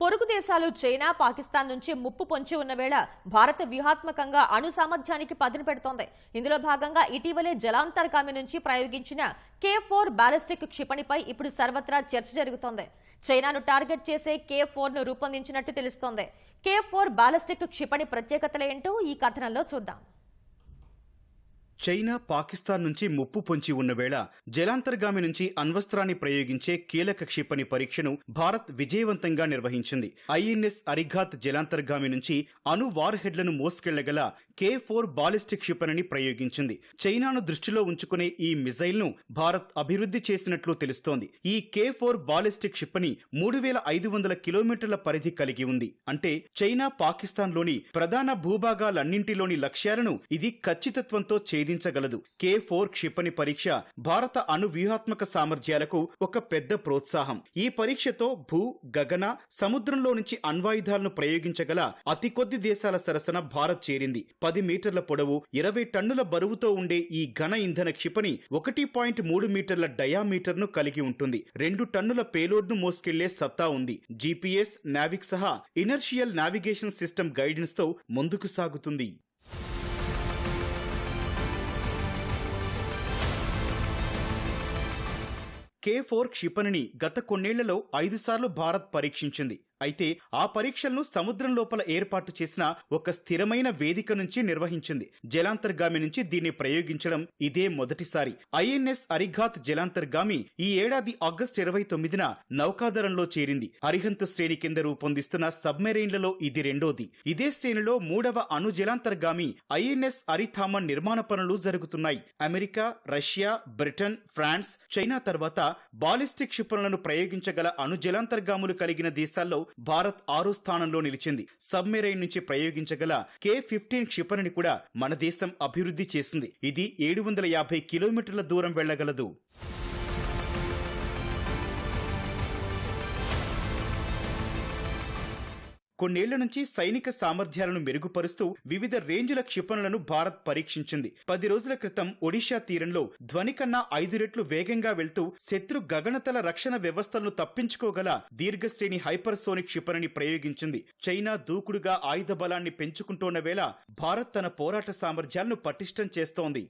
పొరుగు దేశాలు చైనా పాకిస్తాన్ నుంచి ముప్పు పొంచి ఉన్న వేళ భారత్ వ్యూహాత్మకంగా అణు సామర్థ్యానికి పదును పెడుతోంది. ఇందులో భాగంగా ఇటీవలే జలాంతర్గామి నుంచి ప్రయోగించిన కే ఫోర్ బాలిస్టిక్ క్షిపణిపై ఇప్పుడు సర్వత్రా చర్చ జరుగుతోంది. చైనాను టార్గెట్ చేసే కే ఫోర్ను రూపొందించినట్టు తెలుస్తోంది. కే ఫోర్ బాలిస్టిక్ క్షిపణి ప్రత్యేకతలేంటో ఈ కథనంలో చూద్దాం. చైనా పాకిస్తాన్ నుంచి ముప్పు పొంచి ఉన్న వేళ జలాంతర్గామి నుంచి అణ్వస్త్రాన్ని ప్రయోగించే కీలక క్షిపణి పరీక్షను భారత్ విజయవంతంగా నిర్వహించింది. ఐఎన్ఎస్ అరిఘాత్ జలాంతర్గామి నుంచి అణు వార్ హెడ్లను మోసుకెళ్ళగల కే ఫోర్ బాలిస్టిక్ క్షిపణిని ప్రయోగించింది. చైనాను దృష్టిలో ఉంచుకునే ఈ మిజైల్ను భారత్ అభివృద్ధి చేసినట్లు తెలుస్తోంది. ఈ కే ఫోర్ బాలిస్టిక్ క్షిపణి మూడు వేల ఐదు వందల కిలోమీటర్ల పరిధి కలిగి ఉంది. అంటే చైనా పాకిస్తాన్లోని ప్రధాన భూభాగాలన్నింటిలోని లక్ష్యాలను ఇది ఖచ్చితత్వంతో ఛేదించగలదు కే ఫోర్ క్షిపణి పరీక్ష భారత అణు వ్యూహాత్మక సామర్థ్యాలకు ఒక పెద్ద ప్రోత్సాహం. ఈ పరీక్షతో భూ గగన సముద్రంలో నుంచి అణ్వాయుధాలను ప్రయోగించగల అతి కొద్ది దేశాల సరసన భారత్ చేరింది. పది మీటర్ల పొడవు ఇరవై టన్నుల బరువుతో ఉండే ఈ ఘన ఇంధన క్షిపణి ఒకటి పాయింట్ మూడు మీటర్ల డయామీటర్ను కలిగి ఉంటుంది. రెండు టన్నుల పేలోడ్ను మోసుకెళ్ళే సత్తా ఉంది. జీపీఎస్ నావిక్ సహా ఇనర్షియల్ నావిగేషన్ సిస్టమ్ గైడెన్స్తో ముందుకు సాగుతుంది. కే ఫోర్ క్షిపణిని గత కొన్నేళ్ళలో ఐదుసార్లు భారత్ పరీక్షించింది. అయితే ఆ పరీక్షలను సముద్రం లోపల ఏర్పాటు చేసిన ఒక స్థిరమైన వేదిక నుంచి నిర్వహించింది. జలాంతర్గామి నుంచి దీన్ని ప్రయోగించడం ఇదే మొదటిసారి. ఐఎన్ఎస్ అరిఘాత్ జలాంతర్గామి ఈ ఏడాది ఆగస్టు ఇరవై తొమ్మిదిన నౌకాదళంలో చేరింది. అరిహంత్ శ్రేణి కింద రూపొందిస్తున్న సబ్మెరైన్లలో ఇది రెండోది. ఇదే శ్రేణిలో మూడవ అణు జలాంతర్గామి ఐఎన్ఎస్ అరిథామన్ నిర్మాణ పనులు జరుగుతున్నాయి. America Russia Britain France China తర్వాత బాలిస్టిక్ క్షిపణులను ప్రయోగించగల అణు జలాంతర్గాములు కలిగిన దేశాల్లో భారత్ ఆరో స్థానంలో నిలిచింది. సబ్మెరైన్ నుంచి ప్రయోగించగల కే ఫిఫ్టీన్ క్షిపణిని కూడా మన దేశం అభివృద్ధి చేసింది. ఇది ఏడు వందల యాభై కిలోమీటర్ల దూరం వెళ్ళగలదు కొన్నేళ్ళ నుంచి సైనిక సామర్థ్యాలను మెరుగుపరుస్తూ వివిధ రేంజుల క్షిపణులను భారత్ పరీక్షించింది. పది రోజుల క్రితం ఒడిషా తీరంలో ధ్వని కన్నా ఐదు రెట్లు వేగంగా వెళ్తూ శత్రు గగనతల రక్షణ వ్యవస్థలను తప్పించుకోగల దీర్ఘశ్రేణి హైపర్సోనిక్ క్షిపణిని ప్రయోగించింది. చైనా దూకుడుగా ఆయుధ బలాన్ని పెంచుకుంటోన్న వేళ భారత్ తన పోరాట సామర్థ్యాలను పటిష్టం చేస్తోంది.